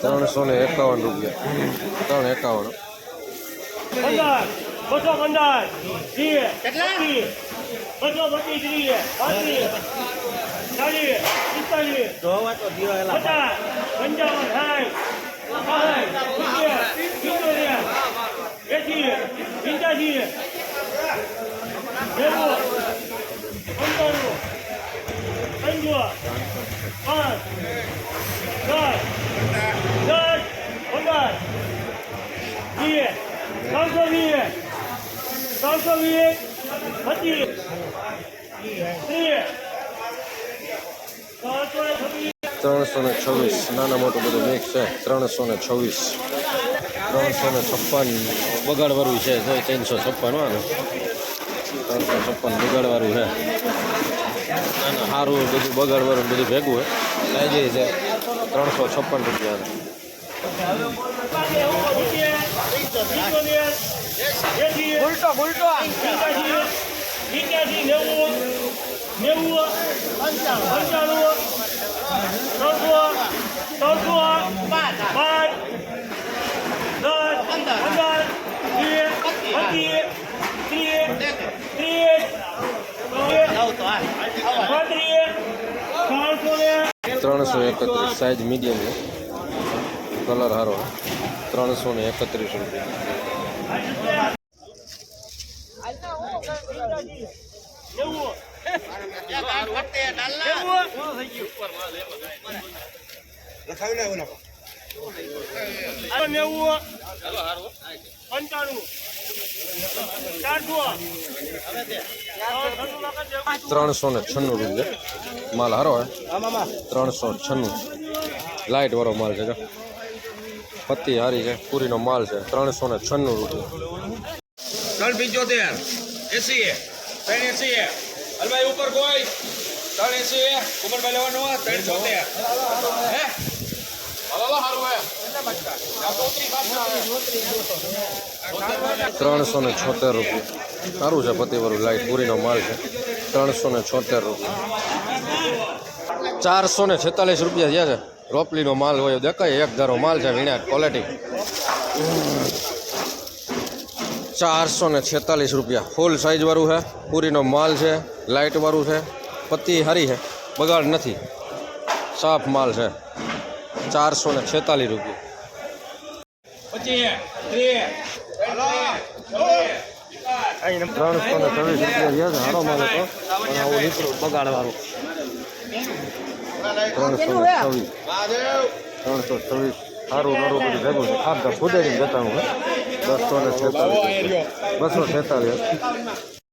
ત્રણસો ને એકાવન રૂપિયા. ત્રણ એકાવન. બસો પંદર બસો પચીસ બસો પચીસ ત્રીસ પાંત્રીસ ચાલીસ પિસ્તાલીસ પચાસ પંચાવન સાઠ સિત્તેર એંસી પંચ્યાસી નેવું પંચાણું પાંચ દસ દસ પંદર વીસ ત્રણસો વીસ ત્રણસો વીસ પચીસ ત્રીસ ત્રણસો છવ્વીસ ત્રણસો ને છવ્વીસ. નાના મોટું બધું મિક્સ છે. ત્રણસો ને છવ્વીસ. ત્રણસો ને છપ્પન. બગાડવાળું છે. ત્રણસો છપ્પન વાળું ત્રણસો છપ્પન બગાડવાળું છે. અને સારું બધું બગાડવાળું બધું ભેગું હોય. છે ત્રણસો છપ્પન રૂપિયા. નેવું નેવું પંચાણું. ત્રણસો ત્રણસો પાંચ દસ પંદર પચીસ ત્રીસ ત્રણસો એકત્રીસ સાઈઝ મીડિયમ કલર હારો ત્રણસો એકત્રીસ નેવું પંચાણું. ત્રણસો ને છન્નું રૂપિયા. માલ સારો હે? ત્રણસો છન્નું. લાઇટ વાળો માલ છે પત્તી હારી છે. પૂરીનો માલ છે. ત્રણસો ને છન્નું રૂપિયા. ત્રણ પંચોતેર. એસી ત્રણ એસી હલભાઈ ઉપર કોઈ ત્રણ એસી ઉમરભાઈ લેવાનું ત્રણ છોતેર હે? ત્રણસો ને છોતેર રૂપિયા. સારું છે પતિવરું લાઈટ પૂરીનો માલ છે. ત્રણસો ને છોતેર રૂપિયા. ચારસો ને છેતાલીસ રૂપિયા થયા છે. રોપલીનો માલ હોય દેખાય. એક ધારો માલ છે વિનાટ ક્વોલિટી ચારસો ને છેતાલીસ રૂપિયા. ફૂલ સાઇઝવાળું છે. પૂરીનો માલ છે. લાઇટવાળું છે. પત્તી હારી છે. બગાડ નથી. સાફ માલ છે. ચારસો ને છેતાલીસ રૂપિયા. ત્રણસો ને છવ્વીસ રૂપિયા થયા છે. સારો માલ હતો. પણ આવું નીકળું ત્રણસો ને છવ્વીસ. ત્રણસો છવ્વીસ. સારું સારું બધું ભેગું છે. ખાધા ખુદે જતાનું હે? બસો ને છેતાલીસ. બસો છેતાલીસ.